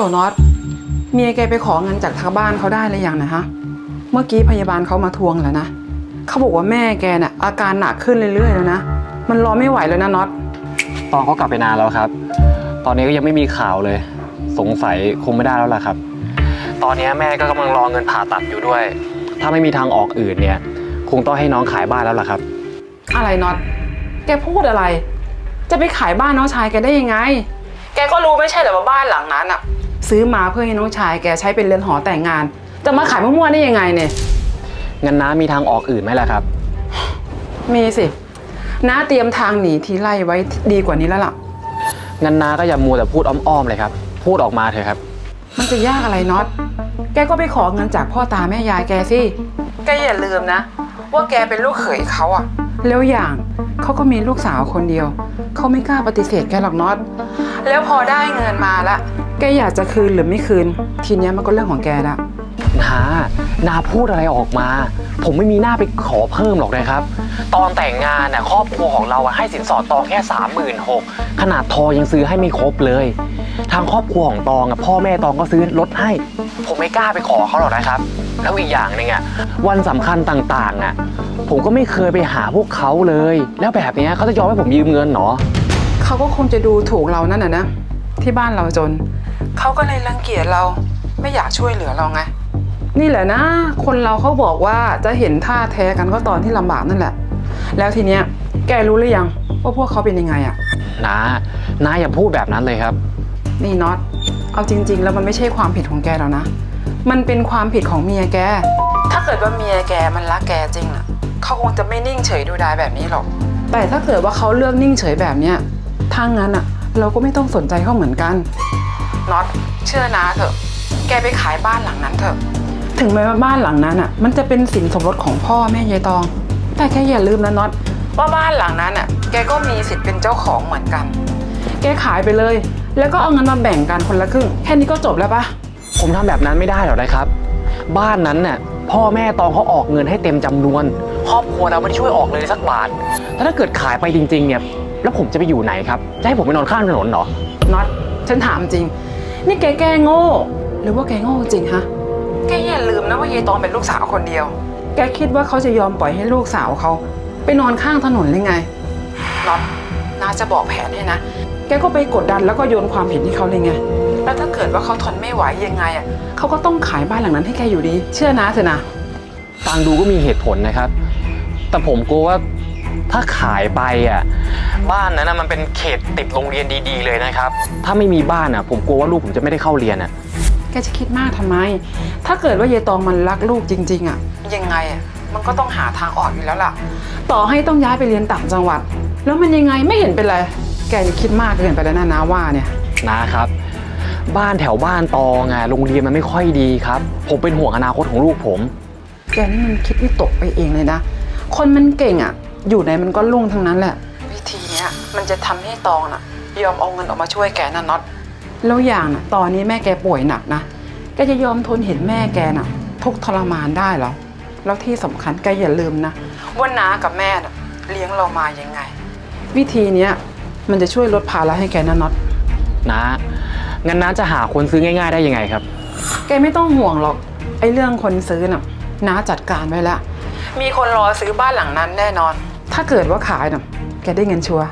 ลน็อตเมียแกไปขอเงินจากทางบ้านเขาได้หรือยังนะฮะ เมื่อกี้พยาบาลเขามาทวงแล้วนะเขาบอกว่าแม่แกน่ะอาการหนักขึ้นเรื่อยๆแล้วนะ มันรอไม่ไหวแล้วนะน็อตตองเขากลับไปนานแล้วครับ ตอนนี้ก็ยังไม่มีข่าวเลย สงสัยคงไม่ได้แล้วล่ะครับ ตอนนี้แม่ก็กำลังรอเงินผ่าตัดอยู่ด้วย ถ้าไม่มีทางออกอื่นเนี่ย คงต้องให้น้องขายบ้านแล้วล่ะครับ อะไรน็อตแกพูดอะไร จะไปขายบ้านน้องชายแกได้ยังไง แกก็รู้ไม่ใช่เหรอว่าบ้านหลังนั้นอะ ซื้อมาเพื่อให้น้องชายแกใช้เป็นเรือนหอแต่งงาน จะมาขายมั่วๆได้ยังไงเนี่ย งั้นน้ามีทางออกอื่นไหมล่ะครับ มีสิน้าเตรียมทางหนีทีไล่ไว้ดีกว่านี้แล้วล่ะ งั้นน้าก็อย่ามัวแต่พูดอ้อมๆเลยครับ พูดออกมาเถอะครับ มันจะยากอะไรน็อต แกก็ไปขอเงินจากพ่อตาแม่ยายแกสิ แกอย่าลืมนะ ว่าแกเป็นลูกเขยเขาอะแล้วอย่างเขาก็มีลูกสาวคนเดียว เขาไม่กล้าปฏิเสธแกหรอกน็อต แล้วพอได้เงินมาละแกอยากจะคืนหรือไม่คืน ทีเนี้ยมันก็เรื่องของแกละนานาพูดอะไรออกมา ผมไม่มีหน้าไปขอเพิ่มหรอกนะครับ ตอนแต่งงานน่ะครอบครัวของเราอะให้สินสอดตองแค่สามหมื่นหกขนาดทอยังซื้อให้ไม่ครบเลย ทางครอบครัวของตองอะพ่อแม่ตองก็ซื้อรถให้ ผมไม่กล้าไปขอเขาหรอกนะครับ แล้วอีกอย่างหนึ่งอะวันสำคัญต่างๆอะผมก็ไม่เคยไปหาพวกเขาเลย แล้วแบบเนี้ยเขาจะยอมให้ผมยืมเงินเหรอ เขาก็คงจะดูถูกเรานั่นน่ะนะที่บ้านเราจน เขาก็เลยรังเกียจเราไม่อยากช่วยเหลือเราไง นี่แหละนะ คนเราเขาบอกว่าจะเห็นท่าแท้กันก็ตอนที่ลำบากนั่นแหละ แล้วทีเนี้ยแกรู้หรือยังว่าพวกเขาเป็นยังไงอะนะนาอย่าพูดแบบนั้นเลยครับ นี่น็อตเอาจริง ๆ แล้วมันไม่ใช่ความผิดของแกแล้วนะ มันเป็นความผิดของเมียแก ถ้าเกิดว่าเมียแกมันรักแกจริงอะเขาคงจะไม่นิ่งเฉยดูดายแบบนี้หรอก แต่ถ้าเกิดว่าเขาเลือกนิ่งเฉยแบบเนี้ย ถ้างั้นอะเราก็ไม่ต้องสนใจเขาเหมือนกันน็อตเชื่อนาเถอะ แกไปขายบ้านหลังนั้นเถอะ ถึงแม้ว่าบ้านหลังนั้นอะมันจะเป็นสินสมรสของพ่อแม่ยายตอง แต่แกอย่าลืมนะน็อตว่าบ้านหลังนั้นอะแกก็มีสิทธิ์เป็นเจ้าของเหมือนกัน แกขายไปเลย แล้วก็เอาเงินมาแบ่งกันคนละครึ่ง แค่นี้ก็จบแล้วปะผมทำแบบนั้นไม่ได้หรอกนะครับ บ้านนั้นน่ะพ่อแม่ตองเขาออกเงินให้เต็มจำนวน ครอบครัวเราไม่ได้ช่วยออกเลยสักบาทแล้วถ้าเกิดขายไปจริง ๆ เนี่ย แล้วผมจะไปอยู่ไหนครับ จะให้ผมไปนอนข้างถนนเหรอ น็อตฉันถามจริง นี่แกแกล้งโง่ หรือว่าแกโง่จริงฮะ แกอย่าลืมนะว่ายายตองเป็นลูกสาวคนเดียว แกคิดว่าเขาจะยอมปล่อยให้ลูกสาวเขา ไปนอนข้างถนนหรือไง น็อตนาจะบอกแผนให้นะ แกก็ไปกดดันแล้วก็โยนความผิดให้เขาเลยไง แล้วถ้าเกิดว่าเขาทนไม่ไหวยังไงอะเขาก็ต้องขายบ้านหลังนั้นให้แกอยู่ดี เชื่อนะเถอะนะ ฟังดูก็มีเหตุผลนะครับ แต่ผมกลัวว่า ถ้าขายไปอะบ้านนั้นนะมันเป็นเขตติดโรงเรียนดีๆเลยนะครับ ถ้าไม่มีบ้านอะ ผมกลัวว่าลูกผมจะไม่ได้เข้าเรียนอะแกจะคิดมากทำไม ถ้าเกิดว่ายายตองมันรักลูกจริง ๆ อะ ยังไงอะมันก็ต้องหาทางออกอยู่แล้วล่ะ ต่อให้ต้องย้ายไปเรียนต่างจังหวัด แล้วมันยังไงไม่เห็นเป็นไร แกจะคิดมากเกินไปแล้วนะนาว่าเนี่ย นะครับ บ้านแถวบ้านตองอะโรงเรียนมันไม่ค่อยดีครับ ผมเป็นห่วงอนาคตของลูกผม แกนี่มันคิดวิตกไปเองเลยนะ คนมันเก่งอะ อยู่ไหนมันก็ลุ่งทั้งนั้นแหละวิธีเนี้ยมันจะทำให้ตองน่ะ ยอมเอาเงินออกมาช่วยแกนะน็อตแล้วอย่างน่ะตอนนี้แม่แกป่วยหนักนะแกจะยอมทนเห็นแม่แกน่ะ ทุกข์ทรมานได้เหรอแล้วที่สำคัญแกอย่าลืมนะว่าน้ากับแม่น่ะเลี้ยงเรามายังไง วิธีเนี้ยมันจะช่วยลดภาระให้แกนะน็อตนะงั้นน้าจะหาคนซื้อง่าย ๆ ได้ยังไงครับ แกไม่ต้องห่วงหรอกไอ้เรื่องคนซื้อน่ะน้าจัดการไว้แล้วมีคนรอซื้อบ้านหลังนั้นแน่นอน ถ้าเกิดว่าขายน่ะแกได้เงินชัวร์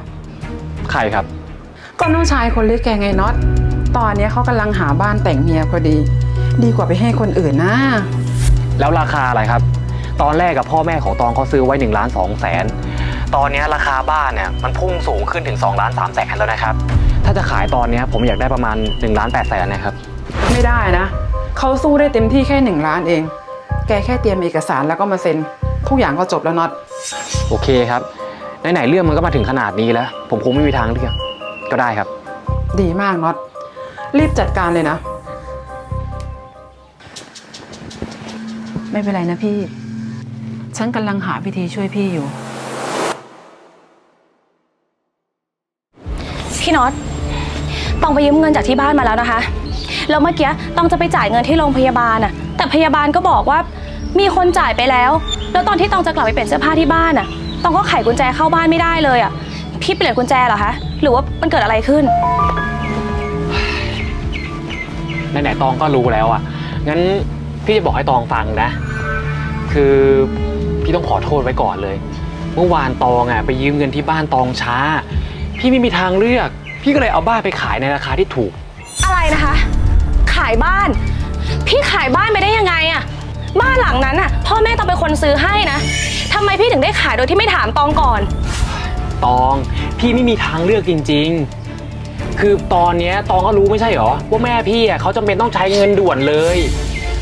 ใครครับ ก็น้องชายคนเล็กแกไงน็อต ตอนเนี้ยเขากำลังหาบ้านแต่งเมียพอดี ดีกว่าไปให้คนอื่นนะ แล้วราคาอะไรครับ ตอนแรกกับพ่อแม่ของตองเขาซื้อไว้1นึ่งล้านสองแสนตอนเนี้ยราคาบ้านเนี่ยมันพุ่งสูงขึ้นถึง2ล้านสามแสนแล้วนะครับ ถ้าจะขายตอนเนี้ยผมอยากได้ประมาณ1ล้านแปดแสนนะครับ ไม่ได้นะ เขาสู้ได้เต็มที่แค่หนึ่งล้านเอง แกแค่เตรียมเอกสารแล้วก็มาเซ็น ทุกอย่างก็จบแล้วน็อต โอเคครับไหนๆเรื่องมันก็มาถึงขนาดนี้แล้ว ผมคงไม่มีทางเลือกก็ได้ครับ ดีมากน็อตรีบจัดการเลยนะ ไม่เป็นไรนะพี่ ฉันกำลังหาวิธีช่วยพี่อยู่ พี่น็อตต้องไปยืมเงินจากที่บ้านมาแล้วนะคะ แล้วเมื่อกี้ต้องจะไปจ่ายเงินที่โรงพยาบาลน่ะแต่พยาบาลก็บอกว่ามีคนจ่ายไปแล้ว แล้วตอนที่ต้องจะกลับไปเปลี่ยนเสื้อผ้าที่บ้านน่ะ ต้องก็ไขกุญแจเข้าบ้านไม่ได้เลยอะ พี่เปลี่ยนกุญแจเหรอคะ หรือว่ามันเกิดอะไรขึ้น ไหนๆตองก็รู้แล้วอะ งั้นพี่จะบอกให้ตองฟังนะ คือพี่ต้องขอโทษไว้ก่อนเลย เมื่อวานตองอะไปยืมเงินที่บ้านตองช้า พี่ไม่มีทางเลือก พี่ก็เลยเอาบ้านไปขายในราคาที่ถูก อะไรนะคะ ขายบ้าน พี่ขายบ้านไปได้ยังไงอะบ้านหลังนั้นอะพ่อแม่ต้องเป็นคนซื้อให้นะ ทำไมพี่ถึงได้ขายโดยที่ไม่ถามตองก่อน ตองพี่ไม่มีทางเลือกจริง ๆ คือตอนเนี้ยตองก็รู้ไม่ใช่หรอ ว่าแม่พี่อะเขาจำเป็นต้องใช้เงินด่วนเลย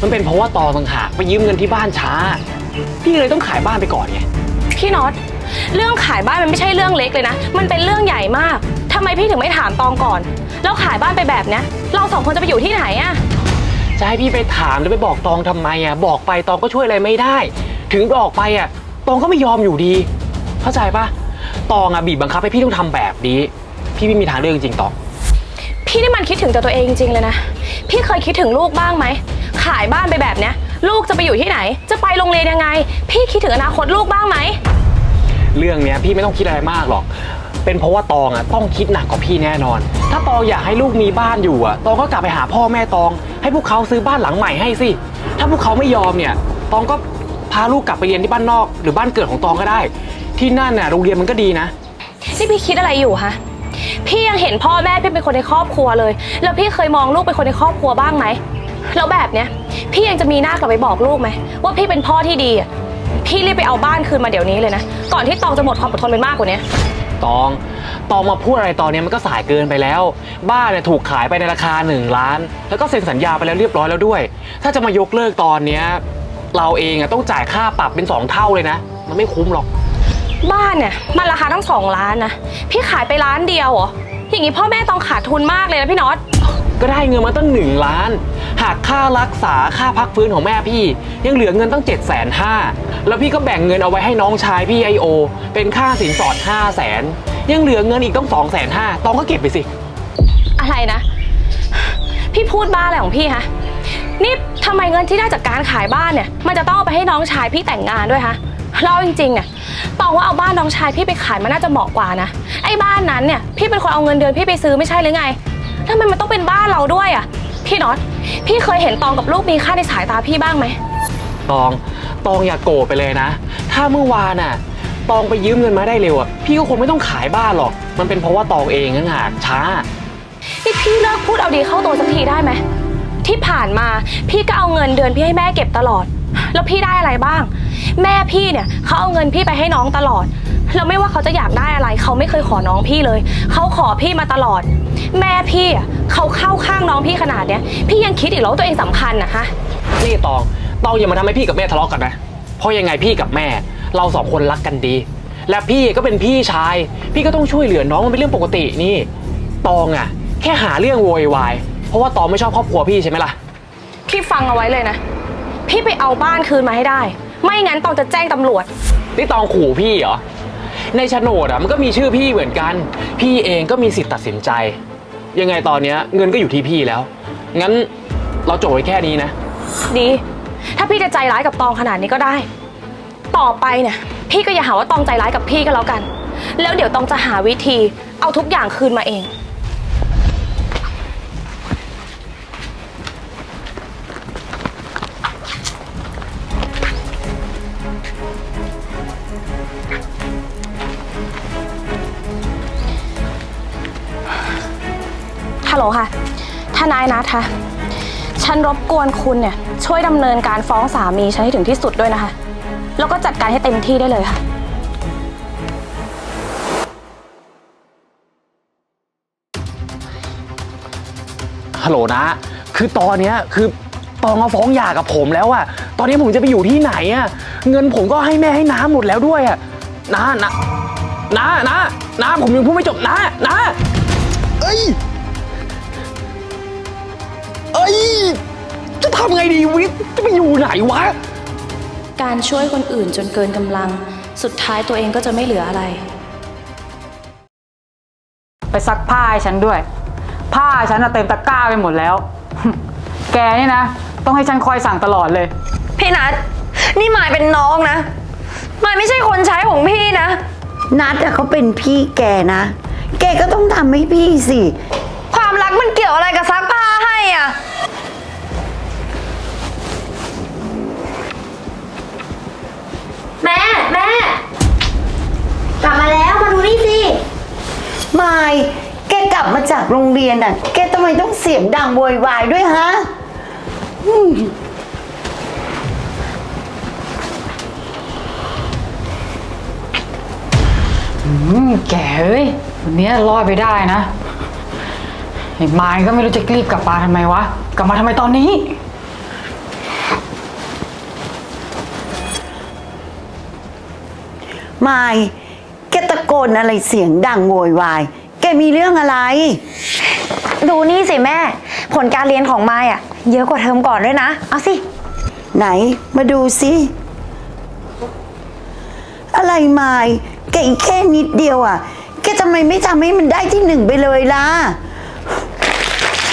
มันเป็นเพราะว่าตองต่างหากไปยืมเงินที่บ้านช้า พี่เลยต้องขายบ้านไปก่อนไง พี่น็อตเรื่องขายบ้านมันไม่ใช่เรื่องเล็กเลยนะ มันเป็นเรื่องใหญ่มากทำไมพี่ถึงไม่ถามตองก่อน แล้วขายบ้านไปแบบเนี้ย เราสองคนจะไปอยู่ที่ไหนอะจะให้พี่ไปถามหรือไปบอกตองทำไมอะบอกไปตองก็ช่วยอะไรไม่ได้ ถึงบอกไปอะ ตองก็ไม่ยอมอยู่ดี เข้าใจปะตองอะบีบบังคับให้พี่ต้องทำแบบนี้ พี่ไม่มีทางเลือกจริงๆตอง พี่นี่มันคิดถึงแต่ตัวเองจริงๆเลยนะ พี่เคยคิดถึงลูกบ้างไหม ขายบ้านไปแบบเนี้ย ลูกจะไปอยู่ที่ไหน จะไปโรงเรียนยังไง พี่คิดถึงอนาคตลูกบ้างไหม เรื่องเนี้ยพี่ไม่ต้องคิดอะไรมากหรอก เป็นเพราะว่าตองอะต้องคิดหนักกว่าพี่แน่นอน ถ้าตองอยากให้ลูกมีบ้านอยู่อะ ตองก็กลับไปหาพ่อแม่ตอง ให้พวกเขาซื้อบ้านหลังใหม่ให้สิ ถ้าพวกเขาไม่ยอมเนี่ย ตองก็ พาลูกกลับไปเรียนที่บ้านนอก หรือบ้านเกิดของตองก็ได้ ที่นั่นน่ะโรงเรียนมันก็ดีนะ นี่พี่คิดอะไรอยู่ฮะ พี่ยังเห็นพ่อแม่พี่เป็นคนในครอบครัวเลย แล้วพี่เคยมองลูกเป็นคนในครอบครัวบ้างไหม แล้วแบบเนี้ย พี่ยังจะมีหน้ากลับไปบอกลูกไหมว่าพี่เป็นพ่อที่ดีอะพี่รีบไปเอาบ้านคืนมาเดี๋ยวนี้เลยนะ ก่อนที่ตองจะหมดความอดทนไปมากกว่านี้ ตอง ตองมาพูดอะไรตอนนี้มันก็สายเกินไปแล้ว บ้านเนี่ยถูกขายไปในราคา 1 ล้าน แล้วก็เซ็นสัญญาไปแล้วเรียบร้อยแล้วด้วย ถ้าจะมายกเลิกตอนเนี้ย เราเองอะต้องจ่ายค่าปรับเป็น 2 เท่าเลยนะ มันไม่คุ้มหรอก บ้านเนี่ยมันราคาตั้งสองล้านนะ พี่ขายไปล้านเดียวเหรอ อย่างนี้พ่อแม่ต้องขาดทุนมากเลยนะพี่น็อต ก็ได้เงินมาตั้ง 1 ล้าน หากค่ารักษาค่าพักฟื้นของแม่พี่ ยังเหลือเงินตั้ง7จ็ดแสนห้าแล้วพี่ก็แบ่งเงินเอาไว้ให้น้องชายพี่ไอโอ เป็นค่าสินสอด 5 0 0แสนยังเหลือเงินอีกต้อง2องแสนห้าตองก็เก็บไปสิ อะไรนะ พี่พูดบ้าอะไรของพี่ฮะ นี่ ทำไมเงินที่ได้จากการขายบ้านเนี่ย มันจะต้องเอาไปให้น้องชายพี่แต่งงานด้วยฮะเล่าจริงๆเนี่ยตองว่าเอาบ้านน้องชายพี่ไปขายมันน่าจะเหมาะกว่านะ ไอ้บ้านนั้นเนี่ยพี่เป็นคนเอาเงินเดือนพี่ไปซื้อไม่ใช่หรือไงทำไมมันต้องเป็นบ้านเราด้วยอะ พี่น็อต พี่เคยเห็นตองกับลูกมีค่าในสายตาพี่บ้างไหม ตอง ตองอย่าโกรธไปเลยนะ ถ้าเมื่อวานน่ะ ตองไปยืมเงินมาได้เร็วอะ พี่ก็คงไม่ต้องขายบ้านหรอก มันเป็นเพราะว่าตองเองนั่นหากช้า นี่พี่เลิกพูดเอาดีเข้าตัวสักทีได้ไหม ที่ผ่านมาพี่ก็เอาเงินเดือนพี่ให้แม่เก็บตลอด แล้วพี่ได้อะไรบ้าง แม่พี่เนี่ยเขาเอาเงินพี่ไปให้น้องตลอด แล้วไม่ว่าเขาจะอยากได้อะไร เขาไม่เคยขอน้องพี่เลยเขาขอพี่มาตลอด แม่พี่อะเขาเข้าข้างน้องพี่ขนาดเนี้ยพี่ยังคิดอีกเหรอว่าตัวเองสำคัญนะฮะ นี่ตอง ตองอย่ามาทำให้พี่กับแม่ทะเลาะกันนะ เพราะยังไงพี่กับแม่ เราสองคนรักกันดี และพี่ก็เป็นพี่ชาย พี่ก็ต้องช่วยเหลือน้องมันเป็นเรื่องปกตินี่ ตองอะ แค่หาเรื่องโวยวาย ราะว่าตองไม่ชอบครอบครัวพี่ใช่ไหมล่ะ พี่ฟังเอาไว้เลยนะ พี่ไปเอาบ้านคืนมาให้ได้ ไม่งั้นตองจะแจ้งตำรวจ นี่ตองขู่พี่เหรอ ในโฉนดอะมันก็มีชื่อพี่เหมือนกัน พี่เองก็มีสิทธิ์ตัดสินใจ ยังไงตอนเนี้ยเงินก็อยู่ที่พี่แล้ว งั้นเราจบไว้แค่นี้นะ ดี ถ้าพี่จะใจร้ายกับตองขนาดนี้ก็ได้ ต่อไปเนี่ย พี่ก็อย่าหาว่าตองใจร้ายกับพี่ก็แล้วกัน แล้วเดี๋ยวตองจะหาวิธี เอาทุกอย่างคืนมาเอง ฮัลโหลค่ะ ทนายนัทคะฉันรบกวนคุณเนี่ย ช่วยดำเนินการฟ้องสามีฉันให้ถึงที่สุดด้วยนะคะ แล้วก็จัดการให้เต็มที่ได้เลยค่ะ ฮัลโหลนะ คือตอนเนี้ยคือตองมาฟ้องหย่ากับผมแล้วอะตอนนี้ผมจะไปอยู่ที่ไหนอะเงินผมก็ให้แม่ให้น้าหมดแล้วด้วยอะน้านะน้าน้าน้าผมยังพูดไม่จบน้าน้าเอ้ย ทำไงดีวิทย์จะไปอยู่ไหนวะ การช่วยคนอื่นจนเกินกำลัง สุดท้ายตัวเองก็จะไม่เหลืออะไร ไปซักผ้าให้ฉันด้วย ผ้าฉันน่ะเต็มตะกร้าไปหมดแล้ว แกนี่นะ ต้องให้ฉันคอยสั่งตลอดเลย พี่นัทนี่มายเป็นน้องนะมายไม่ใช่คนใช้ของพี่นะ นัดอะเขาเป็นพี่แกนะ แกก็ต้องทำให้พี่สิ ความรักมันเกี่ยวอะไรกับซักผ้าให้อะ แม่แม่ กลับมาแล้วมาดูนี่สิ มายแกกลับมาจากโรงเรียนน่ะ แกทำไมต้องเสียงดังโวยวายด้วยฮะอืมแกเฮ้ยวันนี้ยรอดไปได้นะไอ้มายก็ไม่รู้จะรีบกลับมาทำไมวะ กลับมาทำไมตอนนี้ มายแกตะโกนอะไรเสียงดังโวยวาย แกมีเรื่องอะไร ดูนี่สิแม่ ผลการเรียนของมายอะเยอะกว่าเทอมก่อนด้วยนะ เอาสิ ไหนมาดูสิอะไรมายแกอีกแค่นิดเดียวอะ แกทำไมไม่ทำให้มันได้ที่หนึ่งไปเลยล่ะ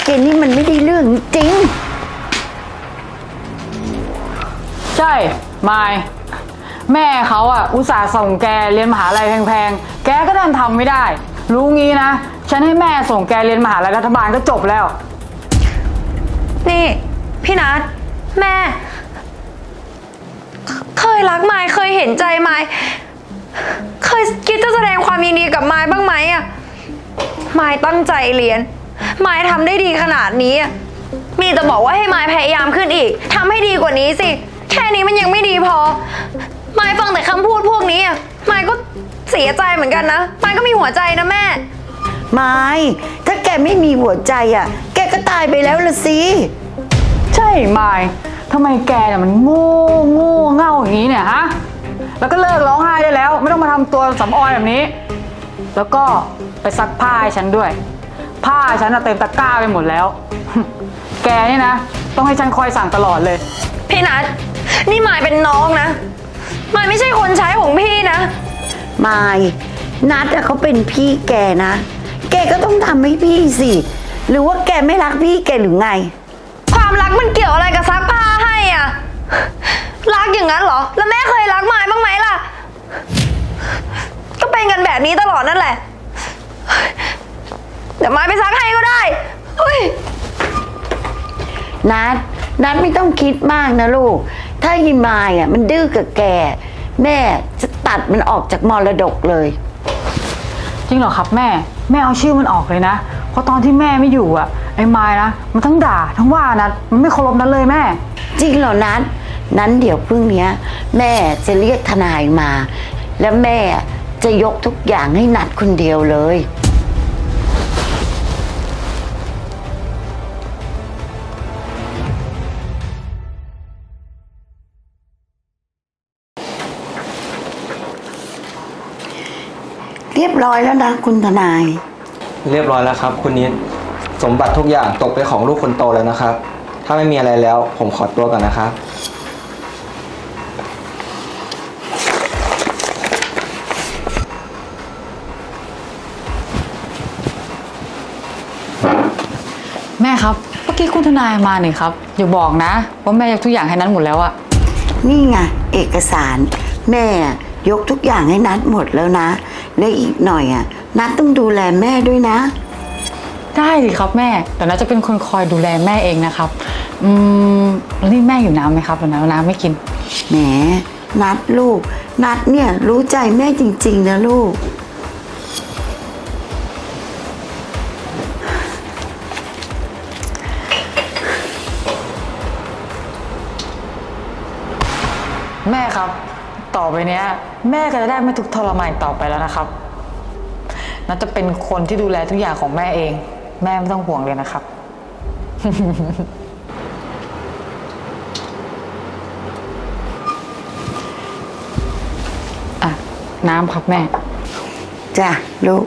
แกนี่มันไม่ได้เรื่องจริง ใช่ไม้ แม่เขาอะอุตส่าห์ส่งแกเรียนมหาลัยแพงๆ แกก็ดันทำไม่ได้ รู้งี้นะ ฉันให้แม่ส่งแกเรียนมหาลัยรัฐบาลก็จบแล้ว นี่ พี่นัทแม่ เคยรักไมายเคยเห็นใจไมายเคยคิดจะแสดงความยินดีกับไมายบ้างไหมอะไมายตั้งใจเรียนไมายทำได้ดีขนาดนี้อะมีแต่บอกว่าให้ไมายพยายามขึ้นอีกทำให้ดีกว่านี้สิ แค่นี้มันยังไม่ดีพอ มายฟังแต่คำพูดพวกนี้อะมายก็เสียใจเหมือนกันนะมายก็มีหัวใจนะแม่ ไม่ถ้าแกไม่มีหัวใจอะ แกก็ตายไปแล้วละสิ ใช่ไม้ทำไมแกเนี่ยมันโง่โง่เง่าอย่างนี้เนี่ยฮะ แล้วก็เลิกร้องไห้ได้แล้ว ไม่ต้องมาทำตัวสำออยแบบนี้ แล้วก็ไปซักผ้าให้ฉันด้วย ผ้าฉันน่ะเต็มตะกร้าไปหมดแล้ว แกนี่นะ ต้องให้ฉันคอยสั่งตลอดเลย พี่นัทนี่มายเป็นน้องนะ มายไม่ใช่คนใช้ของพี่นะไม่นัดอะเขาเป็นพี่แกนะ แกก็ต้องทำให้พี่สิ หรือว่าแกไม่รักพี่แกหรือไง ความรักมันเกี่ยวอะไรกับซักผ้าให้อะ รักอย่างนั้นเหรอ แล้วแม่เคยรักมายบ้างไหมล่ะ ก็เป็นกันแบบนี้ตลอดนั่นแหละ เดี๋ยวมายไปซักให้ก็ได้เฮ้ย นัดนัดไม่ต้องคิดมากนะลูก ถ้ายิมายอะมันดื้อกับแก แม่จะตัดมันออกจากมรดกเลย จริงเหรอครับแม่ แม่เอาชื่อมันออกเลยนะ เพราะตอนที่แม่ไม่อยู่อะไอ้ไม้นะมันทั้งด่าทั้งว่านะมันไม่เคารพนั้นเลยแม่ จริงเหรอนัดนั้นเดี๋ยวพรุ่งเนี้ย แม่จะเรียกทนายมา แล้วแม่จะยกทุกอย่างให้นัดคนเดียวเลย รียบร้อยแล้วนะคุณทนาย เรียบร้อยแล้วครับ คุณนิดสมบัติทุกอย่างตกเป็นของลูกคนโตแล้วนะครับ ถ้าไม่มีอะไรแล้วผมขอตัวก่อนนะครับ แม่ครับเมื่อกี้คุณทนายมานี่ครับอย่าบอกนะว่าแม่ยกทุกอย่างให้นั้นหมดแล้วอะนี่ไงเอกสาร แม่ ยกทุกอย่างให้นัดหมดแล้วนะ และอีกหน่อยอะ นัดต้องดูแลแม่ด้วยนะ ได้ดิครับแม่แต่น่าจะเป็นคนคอยดูแลแม่เองนะครับ อืมแล้วนี่แม่อยู่น้ำไหมครับเดี๋ยวน้ำน้ำไม่กิน แหม นัดลูก นัดเนี่ยรู้ใจแม่จริงๆนะลูก แม่ครับ ต่อไปเนี้ย แม่ก็จะได้ไม่ทุกข์ทรมานต่อไปแล้วนะครับนัทจะเป็นคนที่ดูแลทุกอย่างของแม่เอง แม่ไม่ต้องห่วงเลยนะครับ อะ น้ำครับแม่ จ้ะลูก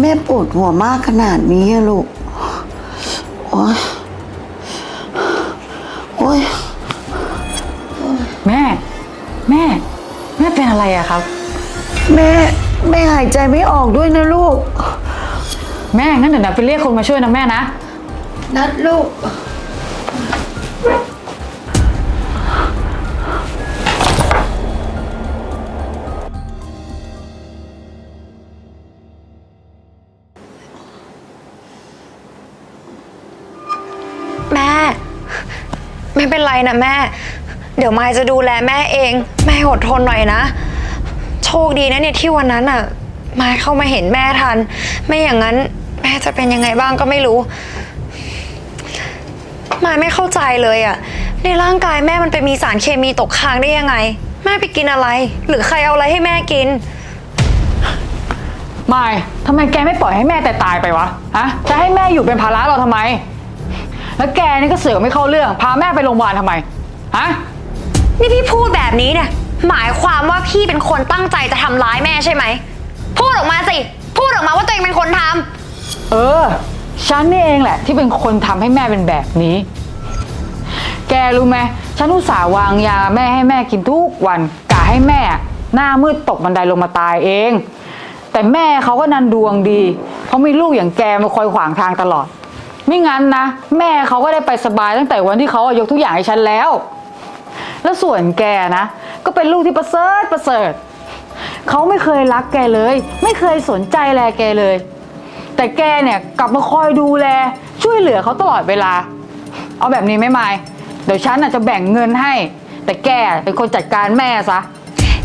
แม่ปวดหัวมากขนาดนี้อะลูก โอ้ยโอ้ยแม่ แม่ แม่เป็นอะไรอะครับ แม่ แม่หายใจไม่ออกด้วยนะลูก แม่งั้นเดี๋ยวนะไปเรียกคนมาช่วยนะแม่นะ นัดลูก ไม่เป็นไรนะแม่ เดี๋ยวมายจะดูแลแม่เอง แม่อดทนหน่อยนะ โชคดีนะเนี่ยที่วันนั้นอะมายเข้ามาเห็นแม่ทัน ไม่อย่างนั้น แม่จะเป็นยังไงบ้างก็ไม่รู้มายไม่เข้าใจเลยอะในร่างกายแม่มันไปมีสารเคมีตกค้างได้ยังไง แม่ไปกินอะไร หรือใครเอาอะไรให้แม่กิน ไม่ทำไมแกไม่ปล่อยให้แม่แต่ตายไปวะ ฮะ จะให้แม่อยู่เป็นภาระเราทำไม แล้วแกนี่ก็เสือกไม่เข้าเรื่อง พาแม่ไปโรงพยาบาลทำไม ฮะ นี่พี่พูดแบบนี้เนี่ย หมายความว่าพี่เป็นคนตั้งใจจะทำร้ายแม่ใช่ไหม พูดออกมาสิ พูดออกมาว่าตัวเองเป็นคนทำเออ ฉันนี่เองแหละ ที่เป็นคนทำให้แม่เป็นแบบนี้ แกรู้ไหมฉันอุตส่าห์วางยาแม่ให้แม่กินทุกวันกะให้แม่หน้ามืดตกบันไดลงมาตายเอง แต่แม่เขาก็นันดวงดีเขามีลูกอย่างแกมาคอยขวางทางตลอด ไม่งั้นนะ แม่เขาก็ได้ไปสบายตั้งแต่วันที่เขายกทุกอย่างให้ฉันแล้ว แล้วส่วนแกนะ ก็เป็นลูกที่ประเสริฐประเสริฐเขาไม่เคยรักแกเลย ไม่เคยสนใจแลแกเลย แต่แกเนี่ยกลับมาคอยดูแล ช่วยเหลือเขาตลอดเวลา เอาแบบนี้ไหม่ไมายเดี๋ยวฉันอาจจะแบ่งเงินให้ แต่แกเป็นคนจัดการแม่ซะ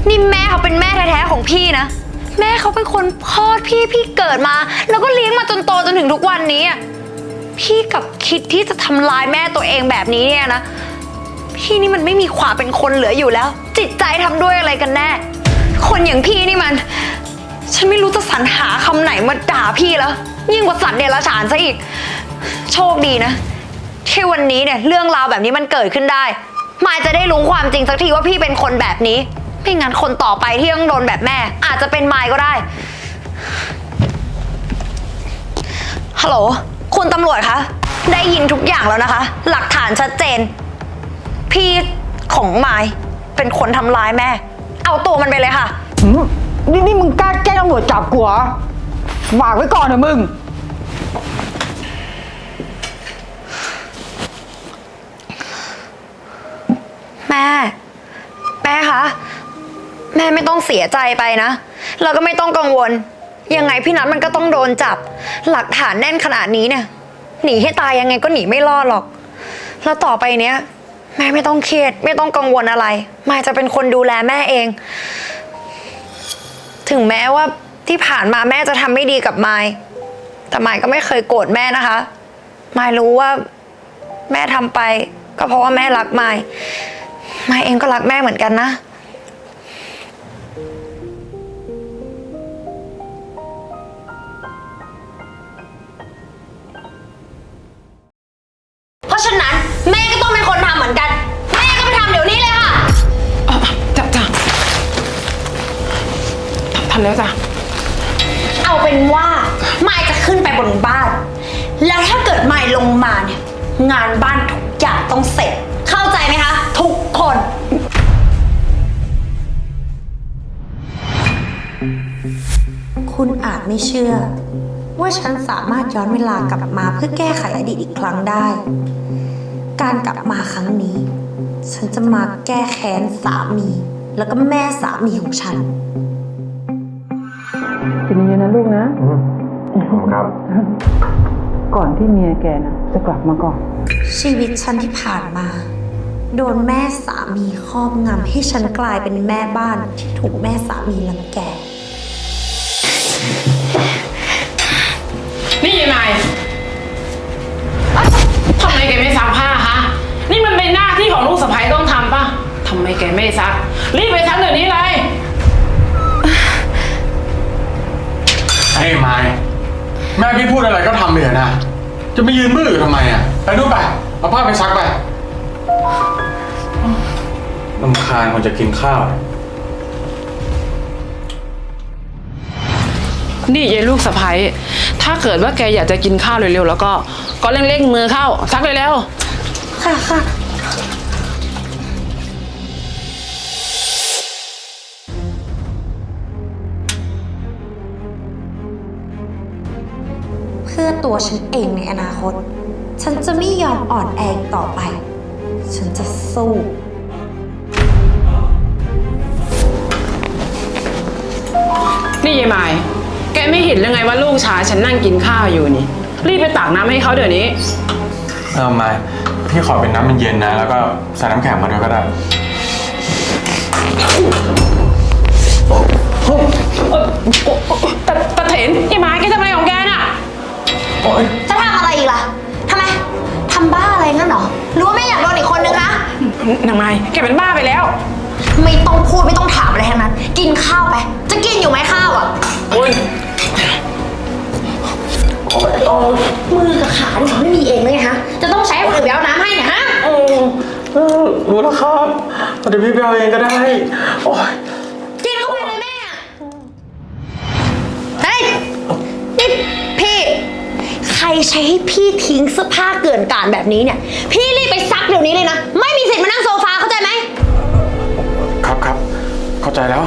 นี่แม่เขาเป็นแม่แท้ๆของพี่นะ แม่เขาเป็นคนคลอดพี่พี่เกิดมา แล้วก็เลี้ยงมาจนโตจนถึงทุกวันนี้อะ พี่กับคิดที่จะทำลายแม่ตัวเองแบบนี้เนี่ยนะ พี่นี่มันไม่มีความเป็นคนเหลืออยู่แล้ว จิตใจทำด้วยอะไรกันแน่ คนอย่างพี่นี่มัน ฉันไม่รู้จะสรรหาคำไหนมาด่าพี่แล้ว ยิ่งกว่าสัตว์เดรัจฉานซะอีก โชคดีนะที่วันนี้เนี่ยเรื่องราวแบบนี้มันเกิดขึ้นได้มายจะได้รู้ความจริงสักทีว่าพี่เป็นคนแบบนี้ไม่งั้นคนต่อไปที่ต้องโดนแบบแม่ อาจจะเป็นมายก็ได้ฮัลโหล คุณตำรวจคะ ได้ยินทุกอย่างแล้วนะคะ หลักฐานชัดเจน พี่ของมายเป็นคนทำร้ายแม่ เอาตัวมันไปเลยค่ะ หืมนี่นี่มึงกล้าแกล้งตำรวจจับกูเหรอฝากไว้ก่อนเถอะมึง แม่ แม่คะ แม่ไม่ต้องเสียใจไปนะ แล้วก็ไม่ต้องกังวล ยังไงพี่นัทมันก็ต้องโดนจับ หลักฐานแน่นขนาดนี้เนี่ย หนีให้ตายยังไงก็หนีไม่รอดหรอก แล้วต่อไปเนี้ย แม่ไม่ต้องเครียด ไม่ต้องกังวลอะไรมายจะเป็นคนดูแลแม่เอง ถึงแม้ว่าที่ผ่านมาแม่จะทำไม่ดีกับมายแต่มายก็ไม่เคยโกรธแม่นะคะมายรู้ว่าแม่ทำไป ก็เพราะว่าแม่รักมายมายเองก็รักแม่เหมือนกันนะ ราะฉะนั้นแม่ก็ต้องเป็นคนทำเหมือนกัน แม่ก็ไปทำเดี๋ยวนี้เลยค่ะ อะจ้ะจ้ะทำแล้วจ้ะ เอาเป็นว่ามายจะขึ้นไปบนบ้าน แล้วถ้าเกิดมายลงมาเนี่ย งานบ้านทุกอย่างต้องเสร็จ เข้าใจไหมคะ ทุกคน คุณอาจไม่เชื่อ ว่าฉันสามารถย้อนเวลากลับมาเพื่อแก้ไขอดีตอีกครั้งได้ การกลับมาครั้งนี้ ฉันจะมาแก้แค้นสามี แล้วก็แม่สามีของฉันเป็นยังไงนะลูกนะครับ ก่อนที่เมียแกนะจะกลับมาก่อน ชีวิตฉันที่ผ่านมา โดนแม่สามีครอบงำให้ฉันกลายเป็นแม่บ้านที่ถูกแม่สามีรังแก ลูกสะใภ้ต้องทำป่ะทำไมแกไม่ซัก รีบไปซักเดี๋ยวนี้เลย ไอ้ไม้แม่พี่พูดอะไรก็ทำเลยเหรอนะ จะไปยืนมืออยู่ทำไมอะ ไปนู่นไป เอาผ้าไปซักไปลำคาญคนจะกินข้าว นี่ยายลูกสะใภ้ถ้าเกิดว่าแกอยากจะกินข้าวเร็วๆแล้วก็ ก็เร่งๆมือเข้าซักเลยแล้วค่ะค่ะ ตัวฉันเองในอนาคต ฉันจะไม่ยอมอ่อนแออีกต่อไป ฉันจะสู้นี่ยายไม้แกไม่เห็นหรือไงว่าลูกชายฉันนั่งกินข้าวอยู่นี่ รีบไปตักน้ำให้เขาเดี๋ยวนี้ เออไม่พี่ขอเป็นน้ำมันเย็นนะ แล้วก็ใส่น้ำแข็งมาด้วยก็ได้แต่แต่เถนไอ้ไม้แกทำอะไรของแกน่ะ จะทำอะไรอีกล่ะทำไมทำบ้าอะไรงั้นเหรอหรือว่าแม่อยากโดนอีกคนนึงคะนางไม้แกเป็นบ้าไปแล้ว ไม่ต้องพูดไม่ต้องถามอะไรทั้งนั้น กินข้าวไป จะกินอยู่ไหมข้าวอะมือกับขาเนี่ยไม่มีเองเลยฮะ จะต้องใช้ให้คนอื่นไปเอาน้ำให้เนี่ยฮะรู้แล้วครับเดี๋ยวพี่ไปเอาเองก็ได้ โอ้ยกินเข้าไปเลยแม่เฮ้ยนี่พี่ ใครใช้ให้พี่ทิ้งเสื้อผ้าเกินการแบบนี้เนี่ย พี่รีบไปซักเดี๋ยวนี้เลยนะ ไม่มีสิทธิ์มานั่งโซฟาเข้าใจไหม ครับครับ เข้าใจแล้ว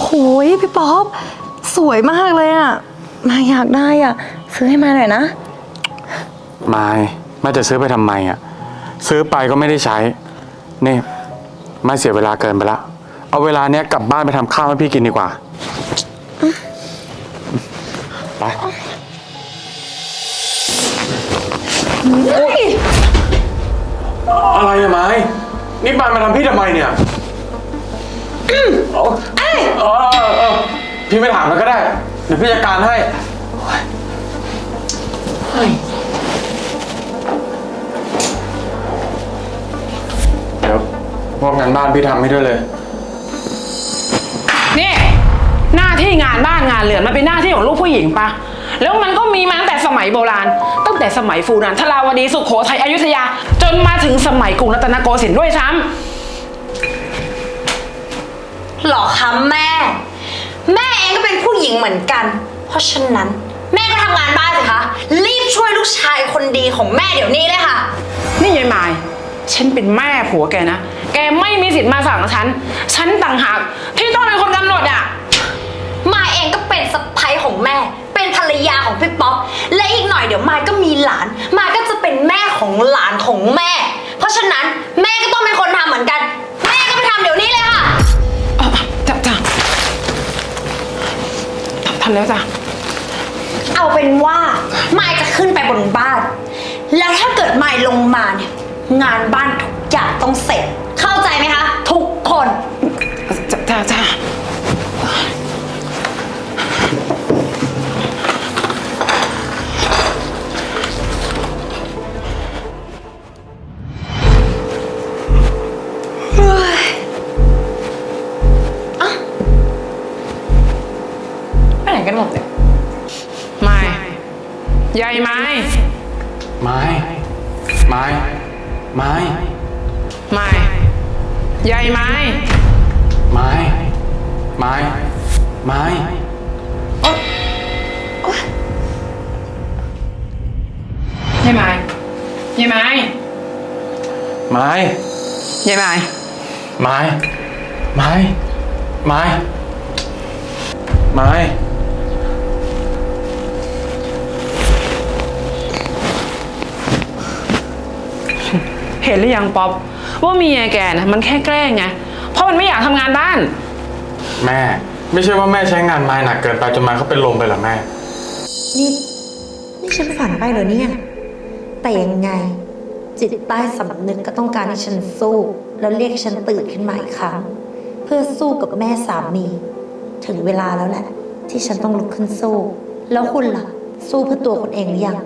โหยพี่ป๊อปสวยมากเลยอะมาอยากได้อะซื้อให้มาหน่อยนะไม่ไม่จะซื้อไปทำไมอะ ซื้อไปก็ไม่ได้ใช้ นี่ ไม่เสียเวลาเกินไปละ เอาเวลาเนี้ยกลับบ้านไปทำข้าวให้พี่กินดีกว่า ไป อะไรอะไม้นี่ปานมาทำพี่ทำไมเนี่ยเอาเออเออเออพี่ไม่ถามแล้วก็ได้ เดี๋ยวพี่จัดการให้ เดี๋ยวพวกงานบ้านพี่ทำให้ด้วยเลย ที่งานบ้านงานเรือนมันเป็นหน้าที่ของลูกผู้หญิงปะแล้วมันก็มีมาตั้งแต่สมัยโบราณ ตั้งแต่สมัยฟูนันทราวดีสุโขทัยอยุธยา จนมาถึงสมัยกรุงรัตนโกสินทร์ด้วยซ้หรอคะแม่ แม่เองก็เป็นผู้หญิงเหมือนกัน เพราะฉะนั้น แม่ก็ทำงานบ้านสิคะ รีบช่วยลูกชายคนดีของแม่เดี๋ยวนี้เลยค่ะำนี่ยายมาย ฉันเป็นแม่ผัวแกนะ แกไม่มีสิทธิ์มาสั่งฉัน ฉันต่างหากที่ต้องเป็นคนกำหนดอะ มายเองก็เป็นสะใภ้ของแม่ เป็นภรรยาของพี่ป๊อปและอีกหน่อยเดี๋ยวมายก็มีหลาน มายก็จะเป็นแม่ของหลานของแม่ เพราะฉะนั้นแม่ก็ต้องเป็นคนทำเหมือนกัน แม่ก็ไปทำเดี๋ยวนี้เลยค่ะ อะจ้ะจ้ะทำทำแล้วจ้ะ เอาเป็นว่ามายจะขึ้นไปบนบ้าน แล้วถ้าเกิดมายลงมาเนี่ยงานบ้านทุกอย่างต้องเสร็จ เข้าใจไหมคะ ทุกคน จ้ะจ้ะจ้ะ ไม้ ไม้ ไม่ยายไม้ ไม้ ไม้ ไม้ยายไม้ยายไม้ไม้ยายไม้ไม้ ไม้ ไม้ ไม้ เห็นหรือยังป๊อปว่าเมียแกนะมันแค่แกล้งไงเพราะมันไม่อยากทำงานบ้าน แม่ ไม่ใช่ว่าแม่ใช้งานไม้หนักเกินไปจนไม้เขาเป็นลมไปเหรอแม่ นี่นี่ฉันฝันไปเหรอเนี่ย แต่ยังไง จิตใต้สำนึกก็ต้องการให้ฉันสู้ แล้วเรียกให้ฉันตื่นขึ้นมาอีกครั้ง เพื่อสู้กับแม่สามี ถึงเวลาแล้วแหละ ที่ฉันต้องลุกขึ้นสู้ แล้วคุณล่ะ สู้เพื่อตัวคุณเองหรือยัง